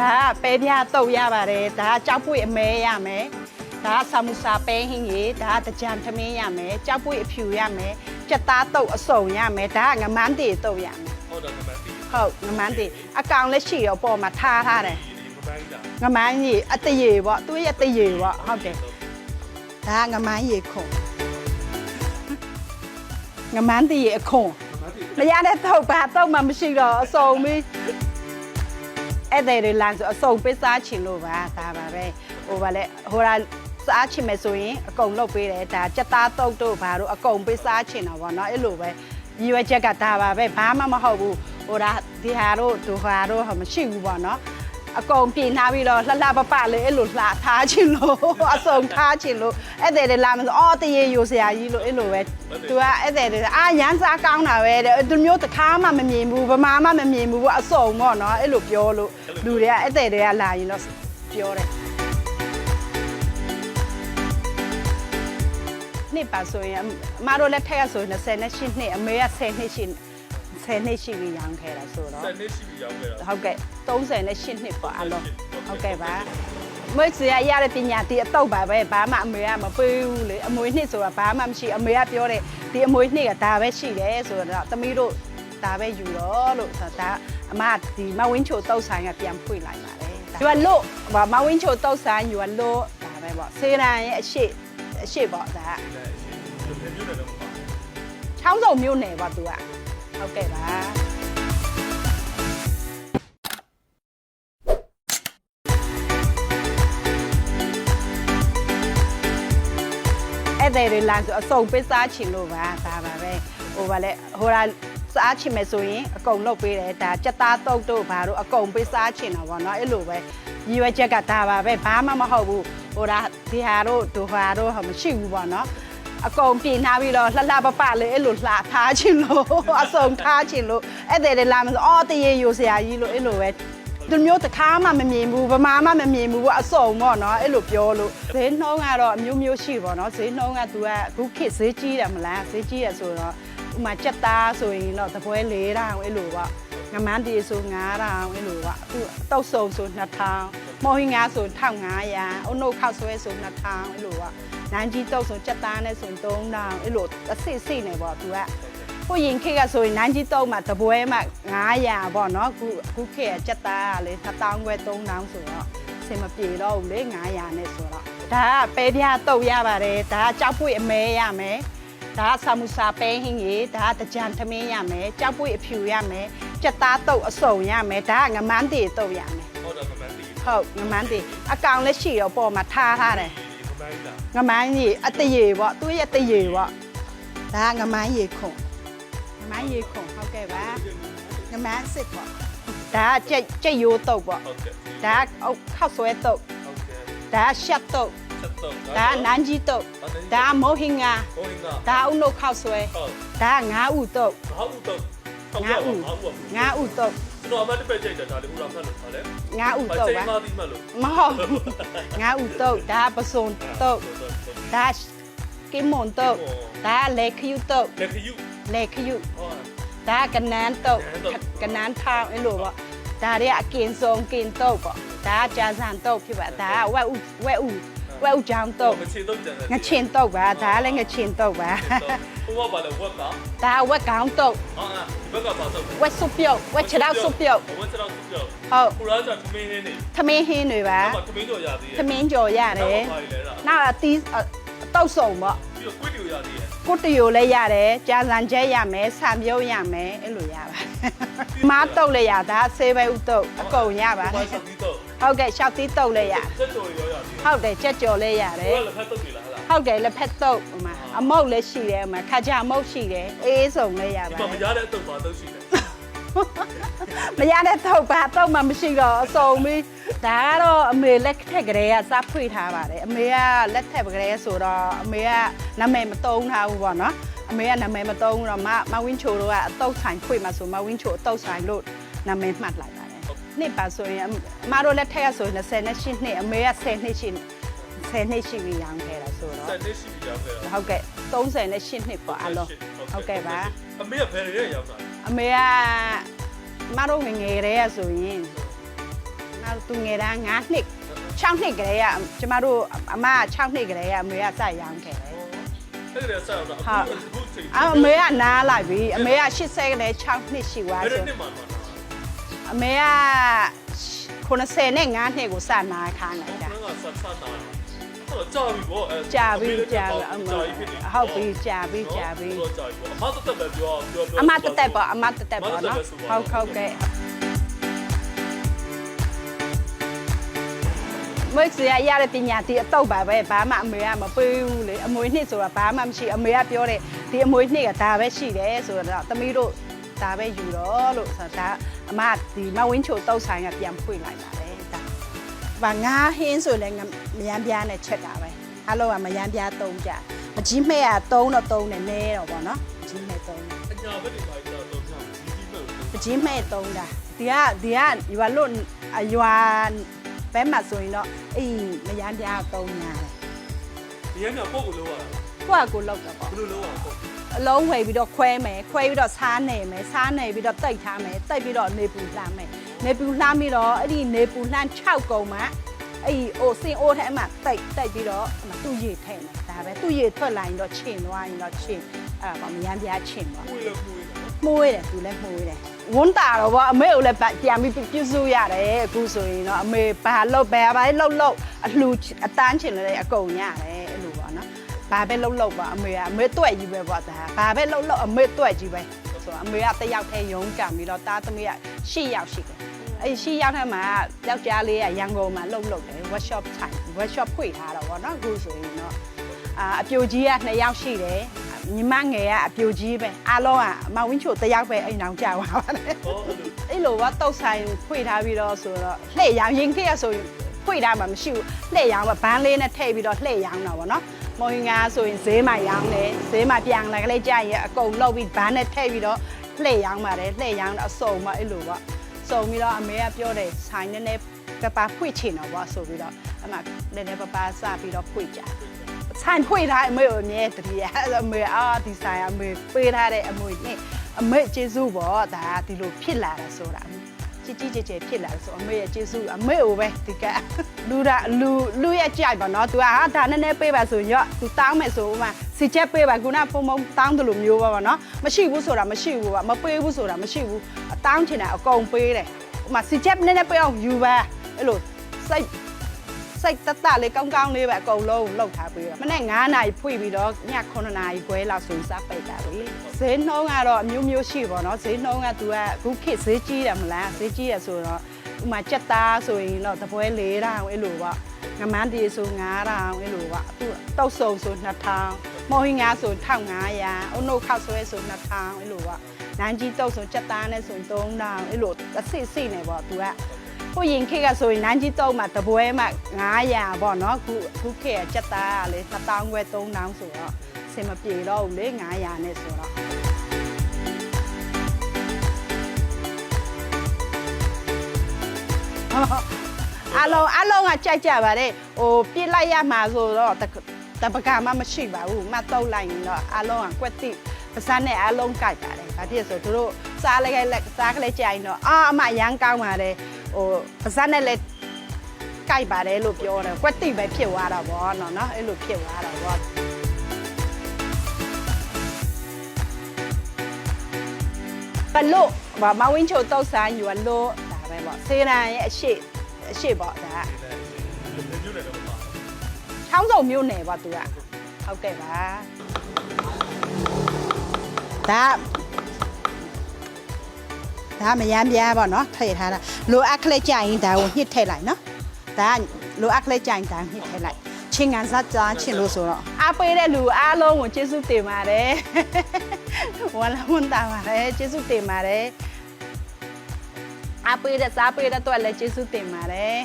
ဒါကပဲပြားတုပ်ရပါတယ်ဒါကကြောက်ပွေအမဲရမယ်ဒါကဆာမူစာပဲဟင်းကြီးဒါကတကြံသမင်းရမယ်ကြောက်ပွေအဖြူရမယ်ကြက်သားတုပ်အစုံရမယ်ဒါကငမန်းတေတုပ်ရမယ်ဟုတ်တယ်ကမတီးဟုတ်ငမန်းတေအကောင်လည်းရှိရောပေါ်မှာထားထားတယ်ဒီမပန်းကြီးတာငမန်းကြီးအတရေပေါ့သူ့ရဲ့တရေပေါ့ဟုတ်တယ်ဒါကငမန်းရေခွန်ငမန်းတေရေအခွန်မတီးမရတဲ့တော့ဘာတော့မှမရှိတော့အစုံပြီ အဲ့တဲ့တွေလမ်းဆိုအစုံပေးစားချင်လို့ပါဒါပါပဲဟိုဗာလဲဟိုရာစားချင်မယ်ဆိုရင်အကုန်လုပ်ပေးတယ်ဒါစက်သားတုတ်တို့ဘာတို့အကုန်ပေးစားချင်တာပေါ့နော်အဲ့လိုပဲရည်ရွယ်ချက်ကဒါပါပဲဘာမှမဟုတ်ဘူးဟိုရာဒီဟာတို့ဒူဟာတို့ဟာမရှိဘူးပေါ့နော် အကုန်ပြင်ထားပြီးတော့လှလှပပလေးအဲ့လိုလှထားချင်လို့အစုံထားချင်လို့အဲ့တဲ့တွေလာမဆိုအော်တရေယူစရာကြီးလို့အဲ့လိုပဲသူကအဲ့တဲ့တွေအာရမ်းစားကောင်းတာပဲတဲ့သူမျိုးတစ်ခါမှမမြင်ဘူးဗမာမှမမြင်ဘူးပေါ့အစုံပေါ့နော်အဲ့လိုပြောလို့လူတွေကအဲ့တဲ့တွေကလာရင်တော့ပြောတယ်နှစ်ပါဆိုရင်အမတို့လက်ထက်ကဆိုရင်28နှစ်အမေက10နှစ်ရှိ 10နှစ်ရှိပြီးရောင်းခဲ့တာဆိုတော့စနေရှိပြီးရောက်ခဲ့တာဟုတ်ကဲ့38နှစ်ပေါ့အလုံးဟုတ်ကဲ့ပါမွေးစရရတဲ့ပညာဒီအတော့ပါပဲဘာမှအမေကမပေးဘူးလေအမွေနှစ်ဆိုတာဘာမှမရှိအမေကပြောတယ်ဒီအမွေနှစ်ကဒါပဲရှိတယ်ဆိုတော့သမီးတို့ဒါပဲယူတော့လို့ဆိုတော့ဒါအမဒီမဝင်းချိုတုတ်ဆိုင်ကပြန်ဖွင့်လိုက်ပါတယ်ယူကလို့မဝင်းချိုတုတ်ဆိုင်ယူကလို့ဒါပဲပေါ့စေရန်ရဲ့အရှိအရှိပေါ့ဒါဒီလည်းမြို့နယ်တော့မပါချောင်းစုံမြို့နယ်ပေါ့သူက ဟုတ်ကဲ့ပါအဲ့တဲ့တွေလမ်းဆိုအစုံပေးစားချင်လို့ပါဒါပါပဲဟိုဗာလဲဟိုရာစားချင်မယ်ဆိုရင်အကုန်လုပ်ပေးတယ်ဒါစက်သားတုတ်တို့ဘာတို့အကုန်ပေးစားချင်တာပေါ့နော်အဲ့လိုပဲရည်ရွယ်ချက်ကဒါပါပဲဘာမှမဟုတ်ဘူးဟိုရာဒီဟာတို့ဒူဟာတို့ဟာမရှိဘူးပေါ့နော် အကုန်ပြင်ထားပြီးတော့လှလှပပလေးအဲ့လိုလှထားချင်လို့အစုံထားချင်လို့အဲ့တဲ့တွေလာမဆိုအော်တရေယူစရာကြီးလို့အဲ့လိုပဲသူမျိုးတစ်ခါမှမမြင်ဘူးဗမာမှမမြင်ဘူးပေါ့အစုံပေါ့နော်အဲ့လိုပြောလို့ဈေးနှုန်းကတော့အမျိုးမျိုးရှိပေါ့နော်ဈေးနှုန်းကသူကအခုခေတ်ဈေးကြီးတယ်မလားဈေးကြီးရဆိုတော့ဥမာကြက်သားဆိုရင်တော့တပွဲ၄တောင်အဲ့လိုပေါ့ငမန်းတီဆို9တောင်အဲ့လိုပေါ့အခုတုတ်ဆုံဆို2000မော်ဟင်းငါဆို1500အုံနှုတ်ခောက်ဆွဲဆို2000အဲ့လိုပေါ့ နန်းကြီးတုပ်ဆိုကြက်သားနဲ့ဆိုရင်3000အဲ့လိုအစစ်စစ်နေပေါ့သူကဟိုရင်ခေတ်ကဆိုရင်နန်းကြီးတုပ်မှာတပွဲမှာ900ပေါ့နော်အခုအခုခေတ်ကကြက်သားကလေ1000ခွဲ3000ဆိုတော့အဆင်မပြေတော့ဘူးလေ900နဲ့ဆိုတော့ဒါကပဲပြားတုပ်ရပါတယ်ဒါကကြောက်ပွေအမဲရမယ်ဒါကဆာမူစာပဲဟင်းကြီးဒါကတကြံသမင်းရမယ်ကြောက်ပွေအဖြူရမယ်ကြက်သားတုပ်အစုံရမယ်ဒါကငမန်းတေတုပ်ရမယ်ဟုတ်တယ်ကမတီးဟုတ်ငမန်းတေအကောင်လည်းရှိရောပေါ်မှာထားထားတယ် ဒီမပန်းကြီးတာငမန်းကြီးအတရေပေါ့သူ့ရဲ့တရေပေါ့ဒါကငမန်းရေခွန်ငမန်းရေခွန်ဟုတ်ကဲ့ပါငမန်းစစ်ပေါ့ဒါကကြက်ကြက်ရိုးတုပ်ပေါ့ဟုတ် ကဲ့ဒါကအုတ်ခောက်ဆွဲတုပ်ဟုတ်ကဲ့ဒါကရှက်တုပ်ချက်တော့ဒါကနန်းကြီးတုပ်ဒါကမိုးဟင်္ဂါဟိုင်းကဒါကအုတ်နှုတ်ခောက်ဆွဲဟုတ်ဒါကငါးဥတုပ်ငါ့ဦးတော့ငါးဥငါးဥတုပ်ကျွန်တော်အမတ်တစ်ပဲကြိုက်တာဒါလေးဟိုတော့ဖတ်လို့ဟာလေငါးဥတုပ်ချိန်ပါမပြီးမှလို့မဟုတ်ငါးဥတုပ်ဒါကပစုံတုပ်ဒါကကိမွန်တုပ်ဒါကလေခယူတုပ်လက်ခယူလေခယူဟောဒါကနန်းတုတ်ကနန်းတုတ်ကနန်းထောင်းအဲ့လိုပေါ့ဒါတွေကအကင်ဆုံးကင်တုတ်ပေါ့ဒါကကြာစံတုတ်ဖြစ်ပါဒါကဝက်ဥဝက်ဥ ဝက်ဥချောင်းတုတ်မချေတော့ကြတယ်ငချင်တုတ်ပါဒါကလည်းငချင်တုတ်ပါဟိုကဘာလဲဝက်ကဒါကဝက်ကောင်းတုတ်ဟာဒီဘက်ကပါတော့ဝက်စုပ်ပြုတ်ဝက်ခြေထောက်စုပ်ပြုတ်ဝက်ချတော့စုပ်ပြုတ်ဟုတ်ကိုရာကြသမင်းနေနေသမင်းဟင်းတွေပါဘာသမင်းတော့ရသေးတယ်သမင်းကြော်ရတယ်ဘာလဲလားနောက်အသီးအတုတ်စုံပေါ့ပြီးတော့ကွစ်တူရသေးတယ်ကုတ်တရိုလည်းရတယ်ကြာစံကျဲရမယ်ဆံပြုတ်ရမယ်အဲ့လိုရပါမားတုတ်လည်းရဒါဆေးပဲဥတုတ်အကုန်ရပါဘာဆက်ပြီးတော့ ဟုတ်ကဲ့ရှောက်သီးတုတ်လည်းရချက်တော်ရောရသေးတယ်ဟုတ်တယ်ကြက်ကြော်လေးရတယ်ကိုကလည်းဖတ်တော့ပြီလားဟလားဟုတ်တယ်လက်ဖက်တုပ်ဟိုမှာအမုတ်လည်းရှိတယ်ဟိုမှာခါကြအမုတ်ရှိတယ်အေးစုံလည်းရဒီပါမှာမတယ်ရတဲ့အတုပ်ပါတော့ရှိတယ်မရတဲ့တုပ်ပါတုပ်မှမရှိတော့အစုံပြီးဒါကတော့အမေလက်ထက်ကလေးကစဖွေထားပါတယ်အမေကလက်ထက်ကလေးဆိုတော့အမေကနာမည်မတုံးထားဘူးပေါ့နော်အမေကနာမည်မတုံးတော့မမဝင်းချိုတို့ကအတုပ်ဆိုင်ဖွေမှာဆိုမဝင်းချိုအတုပ်ဆိုင်လို့နာမည်မှတ်လိုက်ပါတယ် နှစ်ပါဆိုရင်အမတို့လက်ထက်ကဆို28နှစ်အမေက10နှစ်ရှိ10နှစ်ရှိပြီးရောင်းခဲ့တာဆိုတော့ဆက်နေရှိပြီရောက်ခဲ့တာဟုတ်ကဲ့38နှစ်ပေါ့အလုံးဟုတ်ကဲ့ပါအမေကဘယ်ရဲရောက်တာအမေကမတို့ငယ်ငယ်တည်းကဆိုရင်မငါသူငယ်တန်း9နှစ်6နှစ်ကလေးကကျမတို့အမက6နှစ်ကလေးကအမေကစရောင်းခဲ့တယ်အဲ့ဒါဆက်တော့အခုချိန်အမေကနားလိုက်ပြီအမေက80ကလေး6နှစ်ရှိသွားအဲ့ဒါဆိုနှစ်မှာမှာ အမေက90နဲ့9နှစ်ကိုစနာခါနေတာဘယ်ကဆက်ဆက်တာတော့ကြာပြီပေါ့အဲကြာပြီကြာပြီအမဟုတ်ပြီကြာပြီကြာပြီကြာပြီပေါ့အမတက်တက်ပဲပြောပြောပြောအမတက်တက်ပေါ့အမတက်တက်ပေါ့နော်ဟုတ်ဟုတ်ကဲ့မွေးစရာရတဲ့ပညာဒီအတော့ပါပဲဘာမှအမေကမပေးဘူးလေအမွေနှစ်ဆိုတာဘာမှမရှိအမေကပြောတယ်ဒီအမွေနှစ်ကဒါပဲရှိတယ်ဆိုတော့သမီးတို့ ဒါပဲယူတော့လို့ဆိုတော့ဒါအမဒီမဝင်းချိုတောက်ဆိုင်ကပြန်ဖွင့်လိုက်ပါတယ်ဒါဘာငါဟင်းဆိုလည်းမယမ်းပြားနဲ့ချက်တာပဲအလုံးကမယမ်းပြားသုံးကြမကြီးမဲ့ကသုံးတော့သုံးတယ်နဲတော့ဗောနော်မကြီးမဲ့သုံးတယ်အညာဘက်တွေပါတော့တော့ကြာပြီဒီမဲ့ပကြီးမဲ့တုံးတာဒီကဒီကရွာလို့အရွာဘဲမှာဆိုရင်တော့အေးမရမ်းပြားတုံးညာတယ်ဒီရမ်းပုံကိုလောရတာကိုကကိုလောက်တော့ပေါ့ဘယ်လိုလောရပုံ အလုံးဝယ်ပြီးတော့ခွဲမယ်ခွဲပြီးတော့စားနေမယ်စားနေပြီးတော့တိတ်ထားမယ်တိတ်ပြီးတော့နေပူလှမ်းမယ်နေပူလှမ်းပြီးတော့အဲ့ဒီနေပူလှမ်း6ကုံမှအဲ့ဒီအိုစင်အိုးထဲမှာတိတ်တိတ်ပြီးတော့အမသူ့ရေထဲမယ်ဒါပဲသူ့ရေထွက်လာရင်တော့ချင်သွားရင်တော့ချင်အဲ့ဒါပေါ့မရမ်းပြားချင်သွားကိုယ်လည်းကိုယ်မှုေးတယ်သူလည်းမှုေးတယ်ဝန်းတာတော့ဗောအမေကိုလည်းပြန်ပြီးပြုစုရတယ်အခုဆိုရင်တော့အမေဘာလို့ဘယ်ဘာလို့လို့အလှအတန်းချင်လည်းအကုန်ရတယ်အဲ့လိုပေါ့နော် ဘာပဲလှုပ်လှုပ်ပါအမေကအမေတွက်ကြီးပဲပေါ့ဒါဘာပဲလှုပ်လှုပ်အမေတွက်ကြီးပဲဆိုတော့အမေကတယောက်တည်းရုံးကြပြီးတော့တားသမီးက၈ယောက်ရှိတယ်အဲ့၈ယောက်ထဲမှာယောက်ျားလေးကရန်ကုန်မှာလှုပ်လှုပ်တယ် workshop ထိုင် workshop ဖွင့်ထားတော့ဗောနော်အခုဆိုရင်တော့အာအပြိုကြီးက2ယောက်ရှိတယ်ညီမငယ်ကအပြိုကြီးပဲအားလုံးကအမဝင်းချိုတစ်ယောက်ပဲအိမ်အောင်ကြာပါပါတယ်ဟောအဲ့လိုအဲ့လိုကတောက်ဆိုင်ဖွင့်ထားပြီးတော့ဆိုတော့လှည့်ရောင်ရင်ခေတ်ကဆိုရင်ဖွင့်ထားမှမရှိဘူးလှည့်ရောင်ကဘန်းလေးနဲ့ထည့်ပြီးတော့လှည့်ရောင်တာပေါ့နော် မော်ဟင်ငါဆိုရင်ဈေးမှာရောင်းတယ်ဈေးမှာပြန်လာကလေးကြာရင်အကုန်လောက်ပြီးဘန်းနဲ့ထည့်ပြီးတော့လှည့်ရောင်ပါတယ်လှည့်ရောင်တော့အစုံမအဲ့လိုပေါ့စုံပြီးတော့အမေကပြောတယ်ဆိုင်နဲ့နဲ့ပပဖွင့်ချင်တော့ပေါ့ဆိုပြီးတော့အမနည်းနည်းပပစပြီးတော့ဖွင့်ကြဆိုင်ဖွင့်ထားအမေကိုအမြဲတည်းရအဲ့တော့အမေအာဒီဆိုင်အမေပေးထားတဲ့အမွေနဲ့အမေကျေးဇူးပေါ့ဒါကဒီလိုဖြစ်လာတာဆိုတာ ကြီးကြီးကျယ်ကျယ်ဖြစ်လာတယ်ဆိုအမေရဲ့ကျေးဇူးအမေကိုပဲဒီကလူတာလူလူရဲ့ကြိုက်ပါနော် तू ဟာဒါနည်းနည်းပေးပါဆိုရင်ရော तू တောင်းမယ်ဆိုဥမာစီချက်ပေးပါခုနဖုံဖုံတောင်းတယ်လို့မျိုးပါပါနော်မရှိဘူးဆိုတာမရှိဘူးပါမပေးဘူးဆိုတာမရှိဘူးအတောင်းချင်တာအကုန်ပေးတယ်ဥမာစီချက်နည်းနည်းပေးအောင်ယူပါအဲ့လိုစိတ် စိတ်တတလေးကောင်းကောင်းလေးပဲအကုန်လုံးလှုပ်ထားပြီးတော့မနေ့9နာရီဖွင့်ပြီးတော့ည9နာရီခွဲလောက်ဆိုစားပိတ်တာလေဈေးနှုန်းကတော့အမျိုးမျိုးရှိပါတော့ဈေးနှုန်းကသူကအခုခေတ်ဈေးကြီးတယ်မလားဈေးကြီးရဆိုတော့ဥမာကြက်သားဆိုရင်တော့တပွဲ၄တောင်အဲ့လိုပေါ့ငမန်းတီဆို9တောင်အဲ့လိုပေါ့သူတောက်ဆုံဆို2000မော်ဟင်းငါဆို1500အုံနှုတ်ခောက်ဆွဲဆို2000အဲ့လိုပေါ့နန်းကြီးတုတ်ဆိုကြက်သားနဲ့ဆိုရင်3000အဲ့လိုအစစ်အစစ်နေပေါ့သူက ကိုရင်ခေတ်ကဆိုရင်နန်းကြီးတုံးမှာတပွဲမှာ900ပေါ့နော်ခုခုခေတ်ကစက်သားကလေ1000ခွဲ3000ဆိုတော့အစင်မပြေတော့ဘူးလေ900နဲ့ဆိုတော့အလုံးအလုံးကကြိုက်ကြပါလေဟိုပြစ်လိုက်ရမှာဆိုတော့တတပကမှမရှိပါဘူးမတုတ်လိုက်ရင်တော့အလုံးကကွက်တိပစမ်းနဲ့အလုံးကြိုက်ပါတယ်ဘာဖြစ်ဆိုသူတို့စားလိုက်လိုက်စားကလေးကြိုင်တော့အာအမရမ်းကောင်းပါတယ် ဟိုပါဇက်နဲ့လည်းကြိုက်ပါတယ်လို့ပြောတယ်ကွက်တိပဲဖြစ်သွားတာဗောနော်နော်အဲ့လိုဖြစ်သွားတာဗောဘလို့ဗာမဝင်းချိုတောက်ဆိုင်ယူလို့ဒါပဲဗောစေရန်ရဲ့အရှိအရှိဗောဒါကဒီလိုမျိုးလည်းတော့ပါချောင်းစုံမြို့နယ်ဗောသူကဟုတ်ကဲ့ပါဒါ ဒါမရမ်းပြားဗောနော်ထည့်ထားတာလိုအပ်ကလေးကြရင်ဒါကိုညှစ်ထည့်လိုက်နော်ဒါကလိုအပ်ကလေးကြိုင်တန်းနှိထိုက်လိုက်ချင်းကန်စားကြားချင်လို့ဆိုတော့အားပေးတဲ့လူအားလုံးကိုကျေးဇူးတင်ပါတယ်ဝါလာမွန်တာပါတယ်ကျေးဇူးတင်ပါတယ်အားပေးတဲ့စားပေးတဲ့အတွက်လည်းကျေးဇူးတင်ပါတယ်